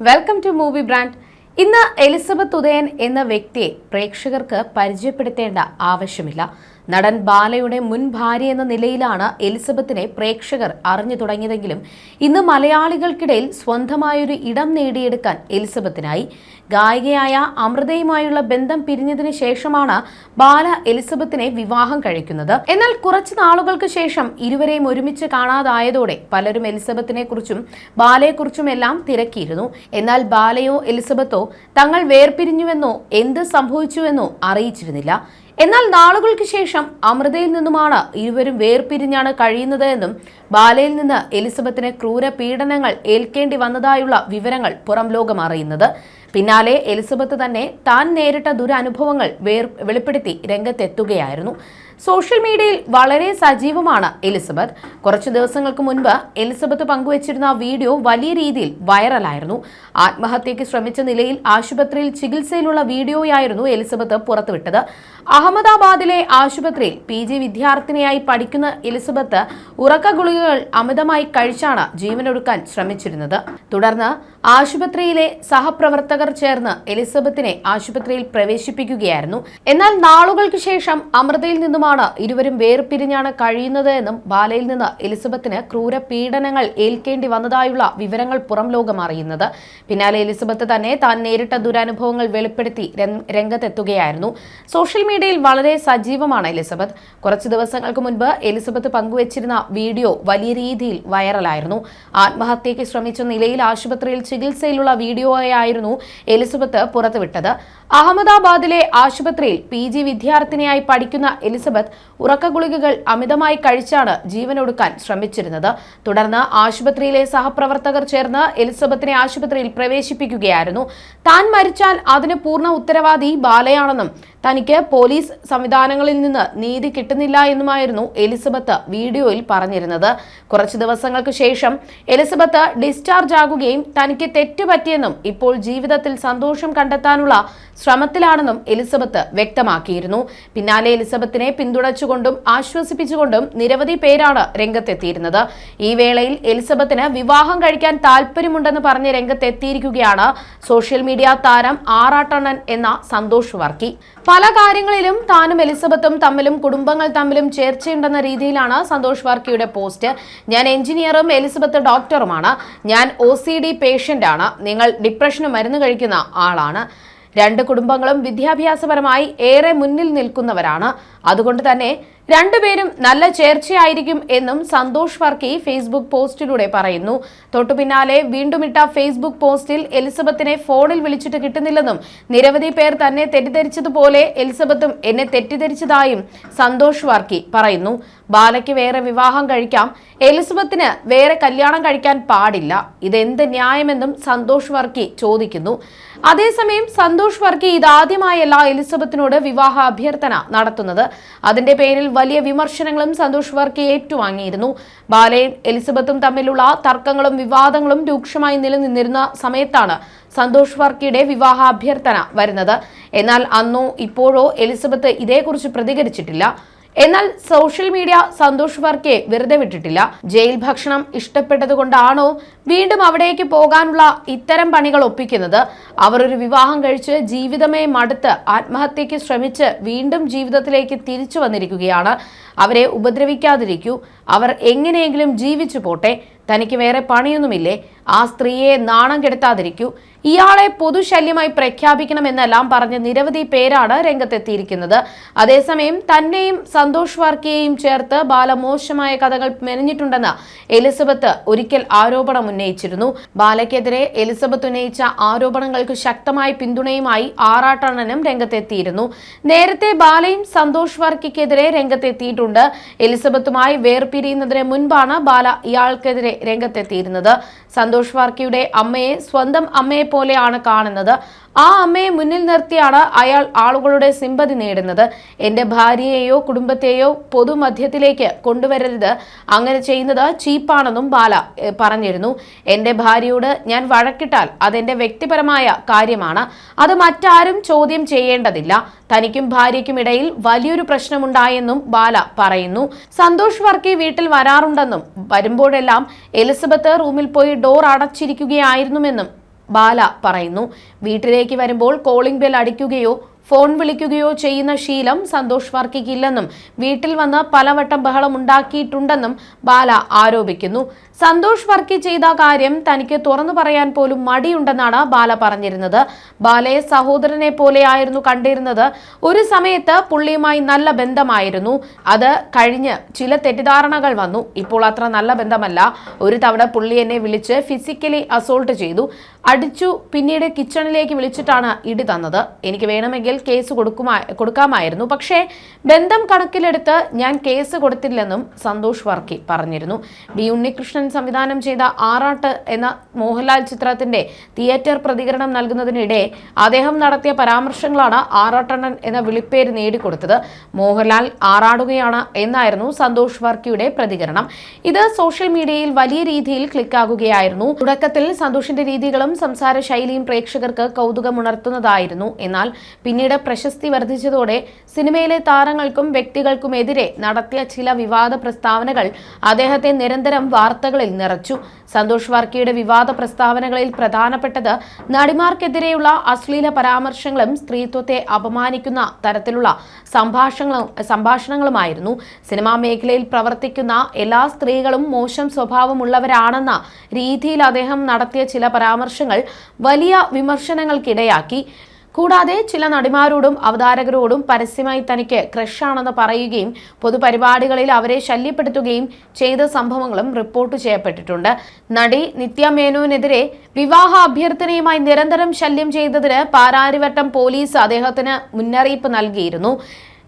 Welcome to movie brand ഇന്ന് Elizabeth Udayan എന്ന വ്യക്തിയെ പ്രേക്ഷകർക്ക് പരിചയപ്പെടുത്തേണ്ട ആവശ്യമില്ല. നടൻ ബാലയുടെ മുൻ ഭാര്യ എന്ന നിലയിലാണ് എലിസബത്തിനെ പ്രേക്ഷകർ അറിഞ്ഞു തുടങ്ങിയതെങ്കിലും ഇന്ന് മലയാളികൾക്കിടയിൽ സ്വന്തമായൊരു ഇടം നേടിയെടുക്കാൻ എലിസബത്തിനായി. ഗായികയായ അമൃതയുമായുള്ള ബന്ധം പിരിഞ്ഞതിന് ശേഷമാണ് ബാല എലിസബത്തിനെ വിവാഹം കഴിക്കുന്നത്. എന്നാൽ കുറച്ചു നാളുകൾക്ക് ശേഷം ഇരുവരെയും ഒരുമിച്ച് കാണാതായതോടെ പലരും എലിസബത്തിനെ കുറിച്ചും ബാലയെക്കുറിച്ചും എല്ലാം തിരക്കിയിരുന്നു. എന്നാൽ ബാലയോ എലിസബത്തോ തങ്ങൾ വേർപിരിഞ്ഞുവെന്നോ എന്ത് സംഭവിച്ചുവെന്നോ അറിയിച്ചിരുന്നില്ല. എന്നാൽ നാളുകൾക്ക് ശേഷം അമൃതയിൽ നിന്നുമാണ് ഇരുവരും വേർപിരിഞ്ഞാണ് കഴിയുന്നത് എന്നും ബാലയിൽ നിന്ന് എലിസബത്തിന് ക്രൂര പീഡനങ്ങൾ ഏൽക്കേണ്ടി വന്നതായുള്ള വിവരങ്ങൾ പുറം ലോകം അറിയുന്നത്. പിന്നാലെ എലിസബത്ത് തന്നെ താൻ നേരിട്ട ദുരനുഭവങ്ങൾ വേർ വെളിപ്പെടുത്തി രംഗത്തെത്തുകയായിരുന്നു. സോഷ്യൽ മീഡിയയിൽ വളരെ സജീവമാണ് എലിസബത്ത്. കുറച്ച് ദിവസങ്ങൾക്ക് മുൻപ് എലിസബത്ത് പങ്കുവച്ചിരുന്ന വീഡിയോ വലിയ രീതിയിൽ വൈറലായിരുന്നു. ആത്മഹത്യയ്ക്ക് ശ്രമിച്ച നിലയിൽ ആശുപത്രിയിൽ ചികിത്സയിലുള്ള വീഡിയോയായിരുന്നു എലിസബത്ത് പുറത്തുവിട്ടത്. അഹമ്മദാബാദിലെ ആശുപത്രിയിൽ പി ജി വിദ്യാർത്ഥിനിയായി പഠിക്കുന്ന എലിസബത്ത് ഉറക്ക ഗുളികകൾ അമിതമായി കഴിച്ചാണ് ജീവനൊടുക്കാൻ ശ്രമിച്ചിരുന്നത്. തുടർന്ന് ആശുപത്രിയിലെ സഹപ്രവർത്തകർ ചേർന്ന് എലിസബത്തിനെ ആശുപത്രിയിൽ പ്രവേശിപ്പിക്കുകയായിരുന്നു. എന്നാൽ നാളുകൾക്ക് ശേഷം അമൃതയിൽ നിന്നുമാണ് ഇരുവരും വേർപിരിഞ്ഞാണ് കഴിയുന്നത് എന്നും ബാലയിൽ നിന്ന് എലിസബത്തിന് ക്രൂര പീഡനങ്ങൾ ഏൽക്കേണ്ടി വന്നതായുള്ള വിവരങ്ങൾ പുറം ലോകം അറിയുന്നത്. പിന്നാലെ എലിസബത്ത് തന്നെ താൻ നേരിട്ട ദുരനുഭവങ്ങൾ വെളിപ്പെടുത്തി രംഗത്തെത്തുകയായിരുന്നു. സോഷ്യൽ മീഡിയയിൽ വളരെ സജീവമാണ് എലിസബത്ത്. കുറച്ച് ദിവസങ്ങൾക്ക് മുൻപ് എലിസബത്ത് പങ്കുവച്ചിരുന്ന വീഡിയോ വലിയ രീതിയിൽ വൈറലായിരുന്നു. ആത്മഹത്യയ്ക്ക് ശ്രമിച്ച നിലയിൽ ആശുപത്രിയിൽ ചികിത്സയിലുള്ള വീഡിയോയായിരുന്നു എലിസബത്ത് പുറത്തുവിട്ടത്. അഹമ്മദാബാദിലെ ആശുപത്രിയിൽ പി ജി വിദ്യാർത്ഥിനിയായി പഠിക്കുന്ന എലിസബത്ത് ഉറക്കഗുളികകൾ അമിതമായി കഴിച്ചാണ് ജീവനൊടുക്കാൻ ശ്രമിച്ചിരുന്നത്. തുടർന്ന് ആശുപത്രിയിലെ സഹപ്രവർത്തകർ ചേർന്ന് എലിസബത്തിനെ ആശുപത്രിയിൽ പ്രവേശിപ്പിക്കുകയായിരുന്നു. താൻ മരിച്ചാൽ അതിന് പൂർണ ഉത്തരവാദി ബാലയാണെന്നും തനിക്ക് പോലീസ് സംവിധാനങ്ങളിൽ നിന്ന് നീതി കിട്ടുന്നില്ല എന്നുമായിരുന്നു എലിസബത്ത് വീഡിയോയിൽ പറഞ്ഞിരുന്നത്. കുറച്ചു ദിവസങ്ങൾക്ക് ശേഷം എലിസബത്ത് ഡിസ്ചാർജ് ആകുകയും തനിക്ക് തെറ്റുപറ്റിയെന്നും ഇപ്പോൾ ജീവിതത്തിൽ സന്തോഷം കണ്ടെത്താനുള്ള ശ്രമത്തിലാണെന്നും എലിസബത്ത് വ്യക്തമാക്കിയിരുന്നു. പിന്നാലെ എലിസബത്തിനെ പിന്തുണച്ചുകൊണ്ടും ആശ്വസിപ്പിച്ചുകൊണ്ടും നിരവധി പേരാണ് രംഗത്തെത്തിയിരുന്നത്. ഈ വേളയിൽ എലിസബത്തിന് വിവാഹം കഴിക്കാൻ താല്പര്യമുണ്ടെന്ന് പറഞ്ഞ് രംഗത്തെത്തിയിരിക്കുകയാണ് സോഷ്യൽ മീഡിയ താരം ആറാട്ടണ്ണൻ എന്ന സന്തോഷ് വർക്കി. പല കാര്യങ്ങളിലും താനും എലിസബത്തും തമ്മിലും കുടുംബങ്ങൾ തമ്മിലും ചേർച്ചയുണ്ടെന്ന രീതിയിലാണ് സന്തോഷ് വർക്കിയുടെ പോസ്റ്റ്. ഞാൻ എഞ്ചിനീയറും എലിസബത്ത് ഡോക്ടറുമാണ്. ഞാൻ ഒ സി ഡി പേഷ്യന്റ് ആണ് നിങ്ങൾ ഡിപ്രഷന് മരുന്ന് കഴിക്കുന്ന ആളാണ്. രണ്ട് കുടുംബങ്ങളും വിദ്യാഭ്യാസപരമായി ഏറെ മുന്നിൽ നിൽക്കുന്നവരാണ്. അതുകൊണ്ട് തന്നെ രണ്ടുപേരും നല്ല ചേർച്ചയായിരിക്കും എന്നും സന്തോഷ് വർക്കി ഫേസ്ബുക്ക് പോസ്റ്റിലൂടെ പറയുന്നു. തൊട്ടു പിന്നാലെ വീണ്ടും ഇട്ട ഫേസ്ബുക്ക് പോസ്റ്റിൽ എലിസബത്തിനെ ഫോണിൽ വിളിച്ചിട്ട് കിട്ടുന്നില്ലെന്നും നിരവധി പേർ തന്നെ തെറ്റിദ്ധരിച്ചതുപോലെ എലിസബത്തും എന്നെ തെറ്റിദ്ധരിച്ചതായും സന്തോഷ് വർക്കി പറയുന്നു. ബാലയ്ക്ക് വേറെ വിവാഹം കഴിക്കാം. എലിസബത്തിന് വേറെ കല്യാണം കഴിക്കാൻ പാടില്ല. ഇതെന്ത് ന്യായമെന്നും സന്തോഷ് വർക്കി ചോദിക്കുന്നു. അതേസമയം സന്തോഷ് വർക്കി ഇതാദ്യമായല്ല എലിസബത്തിനോട് വിവാഹ അഭ്യർത്ഥന നടത്തുന്നത്. അതിന്റെ പേരിൽ വലിയ വിമർശനങ്ങളും സന്തോഷ് വർക്കി ഏറ്റുവാങ്ങിയിരുന്നു. ബാലയും എലിസബത്തും തമ്മിലുള്ള തർക്കങ്ങളും വിവാദങ്ങളും രൂക്ഷമായി നിലനിന്നിരുന്ന സമയത്താണ് സന്തോഷ് വർക്കിയുടെ വിവാഹ അഭ്യർത്ഥന വരുന്നത്. എന്നാൽ അന്നോ ഇപ്പോഴോ എലിസബത്ത് ഇതേക്കുറിച്ച് പ്രതികരിച്ചിട്ടില്ല. എന്നാൽ സോഷ്യൽ മീഡിയ സന്തോഷ് വർക്കിയെ വെറുതെ വിട്ടിട്ടില്ല. ജയിൽ ഭക്ഷണം ഇഷ്ടപ്പെട്ടതുകൊണ്ടാണോ വീണ്ടും അവിടേക്ക് പോകാനുള്ള ഇത്തരം പണികൾ ഒപ്പിക്കുന്നത്? അവർ ഒരു വിവാഹം കഴിച്ച് ജീവിതമേ മടുത്ത് ആത്മഹത്യയ്ക്ക് ശ്രമിച്ച് വീണ്ടും ജീവിതത്തിലേക്ക് തിരിച്ചു വന്നിരിക്കുകയാണ്. അവരെ ഉപദ്രവിക്കാതിരിക്കൂ. അവർ എങ്ങനെയെങ്കിലും ജീവിച്ചു പോട്ടെ. തനിക്ക് വേറെ പണിയൊന്നുമില്ലേ? ആ സ്ത്രീയെ നാണം കെടുത്താതിരിക്കൂ. ഇയാളെ പൊതുശല്യമായി പ്രഖ്യാപിക്കണമെന്നെല്ലാം പറഞ്ഞ് നിരവധി പേരാണ് രംഗത്തെത്തിയിരിക്കുന്നത്. അതേസമയം തന്നെയും സന്തോഷ് വർക്കിയെയും ചേർത്ത് ബാല മോശമായ കഥകൾ മെനഞ്ഞിട്ടുണ്ടെന്ന് എലിസബത്ത് ഒരിക്കൽ ആരോപണം ഉന്നയിച്ചിരുന്നു. ബാലയ്ക്കെതിരെ എലിസബത്ത് ഉന്നയിച്ച ആരോപണങ്ങൾക്ക് ശക്തമായ പിന്തുണയുമായി ആറാട്ടണ്ണനും രംഗത്തെത്തിയിരുന്നു. നേരത്തെ ബാലയും സന്തോഷ് വർക്കിക്കെതിരെ രംഗത്തെത്തിയിട്ടുണ്ട്. എലിസബത്തുമായി വേർപിരിയുന്നതിന് മുൻപാണ് ബാല ഇയാൾക്കെതിരെ രംഗത്തെത്തിയിരുന്നത്. സന്തോഷ് വാർക്കിയുടെ അമ്മയെ സ്വന്തം അമ്മയെ പോലെയാണ് കാണുന്നത്. ആ അമ്മയെ മുന്നിൽ നിർത്തിയാണ് അയാൾ ആളുകളുടെ സിമ്പതി നേടുന്നത്. എന്റെ ഭാര്യയെയോ കുടുംബത്തെയോ പൊതുമധ്യത്തിലേക്ക് കൊണ്ടുവരരുത്. അങ്ങനെ ചെയ്യുന്നത് ചീപ്പാണെന്നും ബാല പറഞ്ഞിരുന്നു. എന്റെ ഭാര്യയോട് ഞാൻ വഴക്കിട്ടാൽ അതെന്റെ വ്യക്തിപരമായ കാര്യമാണ്. അത് മറ്റാരും ചോദ്യം ചെയ്യേണ്ടതില്ല. തനിക്കും ഭാര്യയ്ക്കും ഇടയിൽ വലിയൊരു പ്രശ്നമുണ്ടായെന്നും ബാല പറയുന്നു. സന്തോഷ് വർക്കി വീട്ടിൽ വരാറുണ്ടെന്നും വരുമ്പോഴെല്ലാം എലിസബത്ത് റൂമിൽ പോയി ഡോർ അടച്ചിരിക്കുകയായിരുന്നുവെന്നും ബാല പറയുന്നു. വീട്ടിലേക്ക് വരുമ്പോൾ കോളിംഗ് ബെൽ അടിക്കുകയോ ഫോൺ വിളിക്കുകയോ ചെയ്യുന്ന ശീലം സന്തോഷ് വർക്കിക്കില്ലെന്നും വീട്ടിൽ വന്ന് പലവട്ടം ബഹളം ഉണ്ടാക്കിയിട്ടുണ്ടെന്നും ബാല ആരോപിക്കുന്നു. സന്തോഷ് വർക്കി ചെയ്ത കാര്യം തനിക്ക് തുറന്നു പറയാൻ പോലും മടിയുണ്ടെന്നാണ് ബാല പറഞ്ഞിരുന്നത്. ബാലയെ സഹോദരനെ പോലെയായിരുന്നു കണ്ടിരുന്നത്. ഒരു സമയത്ത് പുള്ളിയുമായി നല്ല ബന്ധമായിരുന്നു. അത് കഴിഞ്ഞ് ചില തെറ്റിദ്ധാരണകൾ വന്നു. ഇപ്പോൾ അത്ര നല്ല ബന്ധമല്ല. ഒരു തവണ പുള്ളി എന്നെ വിളിച്ച് ഫിസിക്കലി അസോൾട്ട് ചെയ്തു. അടിച്ചു പിന്നീട് കിച്ചണിലേക്ക് വിളിച്ചിട്ടാണ് ഇടി തന്നത്. എനിക്ക് വേണമെങ്കിൽ കേസ് കൊടുക്കുമാ കൊടുക്കാമായിരുന്നു. പക്ഷേ ബന്ധം കണക്കിലെടുത്ത് ഞാൻ കേസ് കൊടുത്തില്ലെന്നും സന്തോഷ് വർക്കി പറഞ്ഞിരുന്നു. ബി ഉണ്ണികൃഷ്ണൻ സംവിധാനം ചെയ്ത ആറാട്ട് എന്ന മോഹൻലാൽ ചിത്രത്തിന്റെ തിയേറ്റർ പ്രതികരണം നൽകുന്നതിനിടെ അദ്ദേഹം നടത്തിയ പരാമർശങ്ങളാണ് ആറാട്ടണ്ണൻ എന്ന വിളിപ്പേര് നേടിക്കൊടുത്തത്. മോഹൻലാൽ ആറാടുകയാണ് എന്നായിരുന്നു സന്തോഷ് വർക്കിയുടെ പ്രതികരണം. ഇത് സോഷ്യൽ മീഡിയയിൽ വലിയ രീതിയിൽ ക്ലിക്കാകുകയായിരുന്നു. തുടക്കത്തിൽ സന്തോഷിന്റെ രീതികളും സംസാര ശൈലിയും പ്രേക്ഷകർക്ക് കൗതുകമുണർത്തുന്നതായിരുന്നു. എന്നാൽ പിന്നീട് പ്രശസ്തി വർദ്ധിച്ചതോടെ സിനിമയിലെ താരങ്ങൾക്കും വ്യക്തികൾക്കുമെതിരെ നടത്തിയ ചില വിവാദ പ്രസ്താവനകൾ അദ്ദേഹത്തെ നിരന്തരം വാർത്തകളിൽ നിറച്ചു. സന്തോഷ് വർക്കിയുടെ വിവാദ പ്രസ്താവനകളിൽ പ്രധാനപ്പെട്ടത് നടിമാർക്കെതിരെയുള്ള അശ്ലീല പരാമർശങ്ങളും സ്ത്രീത്വത്തെ അപമാനിക്കുന്ന തരത്തിലുള്ള സംഭാഷണങ്ങളും സംഭാഷണങ്ങളുമായിരുന്നു. സിനിമാ മേഖലയിൽ പ്രവർത്തിക്കുന്ന എല്ലാ സ്ത്രീകളും മോശം സ്വഭാവമുള്ളവരാണെന്ന രീതിയിൽ അദ്ദേഹം നടത്തിയ ചില പരാമർശങ്ങൾ വലിയ വിമർശനങ്ങൾക്കിടയാക്കി. കൂടാതെ ചില നടിമാരോടും അവതാരകരോടും പരസ്യമായി തനിക്ക് ക്രഷാണെന്ന് പറയുകയും പൊതുപരിപാടികളിൽ അവരെ ശല്യപ്പെടുത്തുകയും ചെയ്ത സംഭവങ്ങളും റിപ്പോർട്ട് ചെയ്യപ്പെട്ടിട്ടുണ്ട്. നടി നിത്യ മേനോനെതിരെ വിവാഹ അഭ്യർത്ഥനയുമായി നിരന്തരം ശല്യം ചെയ്തതിന് പാരാരിവട്ടം പോലീസ് അദ്ദേഹത്തിന് മുന്നറിയിപ്പ് നൽകിയിരുന്നു.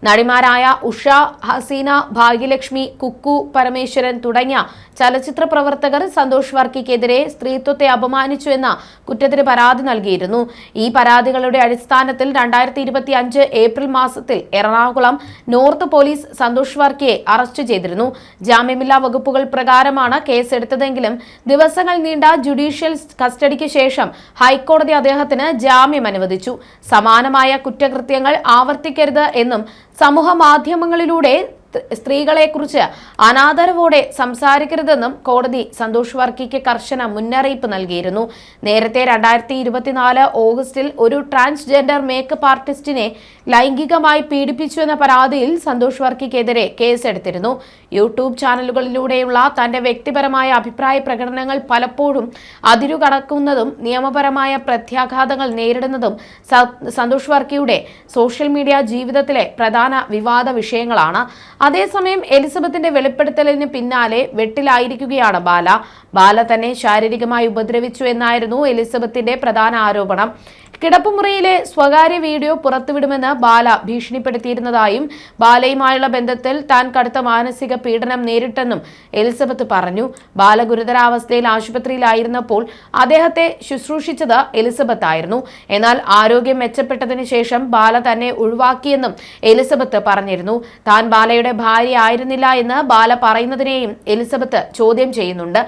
നടിമാരായ ഉഷ ഹസീന ഭാഗ്യലക്ഷ്മി കുക്കു പരമേശ്വരൻ തുടങ്ങിയ ചലച്ചിത്ര പ്രവർത്തകർ സന്തോഷ് വർക്കിക്കെതിരെ സ്ത്രീത്വത്തെ അപമാനിച്ചു എന്ന കുറ്റത്തിന് പരാതി നൽകിയിരുന്നു. ഈ പരാതികളുടെ അടിസ്ഥാനത്തിൽ രണ്ടായിരത്തി ഇരുപത്തി അഞ്ച് ഏപ്രിൽ മാസത്തിൽ എറണാകുളം നോർത്ത് പോലീസ് സന്തോഷ് വർക്കിയെ അറസ്റ്റ് ചെയ്തിരുന്നു. ജാമ്യമില്ലാ വകുപ്പുകൾ പ്രകാരമാണ് കേസെടുത്തതെങ്കിലും ദിവസങ്ങൾ നീണ്ട ജുഡീഷ്യൽ കസ്റ്റഡിക്ക് ശേഷം ഹൈക്കോടതി അദ്ദേഹത്തിന് ജാമ്യം അനുവദിച്ചു. സമാനമായ കുറ്റകൃത്യങ്ങൾ ആവർത്തിക്കരുത് എന്നും സമൂഹ മാധ്യമങ്ങളിലൂടെ സ്ത്രീകളെക്കുറിച്ച് അനാദരവോടെ സംസാരിക്കരുതെന്നും കോടതി സന്തോഷ് വർക്കിക്ക് കർശന മുന്നറിയിപ്പ് നൽകിയിരുന്നു. നേരത്തെ രണ്ടായിരത്തി ഇരുപത്തിനാല് ഓഗസ്റ്റിൽ ഒരു ട്രാൻസ്ജെൻഡർ മേക്കപ്പ് ആർട്ടിസ്റ്റിനെ ലൈംഗികമായി പീഡിപ്പിച്ചു എന്ന പരാതിയിൽ സന്തോഷ് വർക്കിക്കെതിരെ കേസെടുത്തിരുന്നു. യൂട്യൂബ് ചാനലുകളിലൂടെയുള്ള തന്റെ വ്യക്തിപരമായ അഭിപ്രായ പ്രകടനങ്ങൾ പലപ്പോഴും അതിരുകടക്കുന്നതും നിയമപരമായ പ്രത്യാഘാതങ്ങൾ നേരിടുന്നതും സന്തോഷ് വർക്കിയുടെ സോഷ്യൽ മീഡിയ ജീവിതത്തിലെ പ്രധാന വിവാദ വിഷയങ്ങളാണ്. അതേസമയം എലിസബത്തിന്റെ വെളിപ്പെടുത്തലിന് പിന്നാലെ വെട്ടിലായിരിക്കുകയാണ് ബാല. ബാല തന്നെ ശാരീരികമായി ഉപദ്രവിച്ചു എന്നായിരുന്നു എലിസബത്തിന്റെ പ്രധാന ആരോപണം. കിടപ്പുമുറിയിലെ സ്വകാര്യ വീഡിയോ പുറത്തുവിടുമെന്ന് ബാല ഭീഷണിപ്പെടുത്തിയിരുന്നതായും ബാലയുമായുള്ള ബന്ധത്തിൽ താൻ കടുത്ത മാനസിക പീഡനം നേരിട്ടെന്നും എലിസബത്ത് പറഞ്ഞു. ബാല ഗുരുതരാവസ്ഥയിൽ ആശുപത്രിയിലായിരുന്നപ്പോൾ അദ്ദേഹത്തെ ശുശ്രൂഷിച്ചത് എലിസബത്ത് ആയിരുന്നു എന്നാൽ ആരോഗ്യം മെച്ചപ്പെട്ടതിന് ശേഷം ബാല തന്നെ ഒഴിവാക്കിയെന്നും എലിസബത്ത് പറഞ്ഞിരുന്നു. താൻ ബാലയുടെ ഭാര്യ ആയിരുന്നില്ല എന്ന് ബാല പറയുന്നതിനെയും എലിസബത്ത് ചോദ്യം ചെയ്യുന്നുണ്ട്.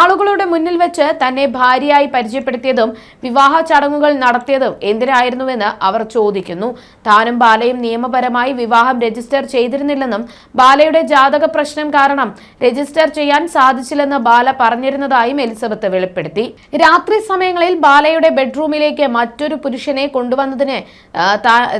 ആളുകളുടെ മുന്നിൽ വെച്ച് തന്നെ ഭാര്യയായി പരിചയപ്പെടുത്തിയതും വിവാഹ ചടങ്ങുകൾ നടത്തിയതും എന്തിനായിരുന്നുവെന്ന് അവർ ചോദിക്കുന്നു. താനും ബാലയും നിയമപരമായി വിവാഹം രജിസ്റ്റർ ചെയ്തിരുന്നില്ലെന്നും ബാലയുടെ ജാതക പ്രശ്നം കാരണം രജിസ്റ്റർ ചെയ്യാൻ സാധിച്ചില്ലെന്ന് ബാല പറഞ്ഞിരുന്നതായും എലിസബത്ത് വെളിപ്പെടുത്തി. രാത്രി സമയങ്ങളിൽ ബാലയുടെ ബെഡ്റൂമിലേക്ക് മറ്റൊരു പുരുഷനെ കൊണ്ടുവന്നതിന്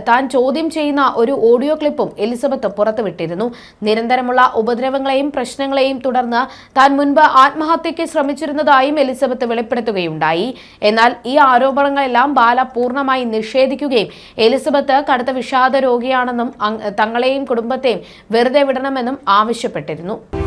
താൻ ചോദ്യം ചെയ്യുന്ന ഒരു ഓഡിയോ ക്ലിപ്പും എലിസബത്ത് പുറത്തുവിട്ടിരുന്നു. നിരന്തരമുള്ള ഉപദ്രവങ്ങളെയും പ്രശ്നങ്ങളെയും തുടർന്ന് താൻ മുൻപ് ആത്മഹത്യയ്ക്ക് ശ്രമിച്ചിരുന്നതായും എലിസബത്ത് വെളിപ്പെടുത്തുകയുണ്ടായി. എന്നാൽ ഈ ആരോപണങ്ങളെല്ലാം ബാല പൂർണമായി നിഷേധിക്കുകയും എലിസബത്ത് കടുത്ത വിഷാദ രോഗിയാണെന്നും തങ്ങളെയും കുടുംബത്തെയും വെറുതെ വിടണമെന്നും ആവശ്യപ്പെട്ടിരുന്നു.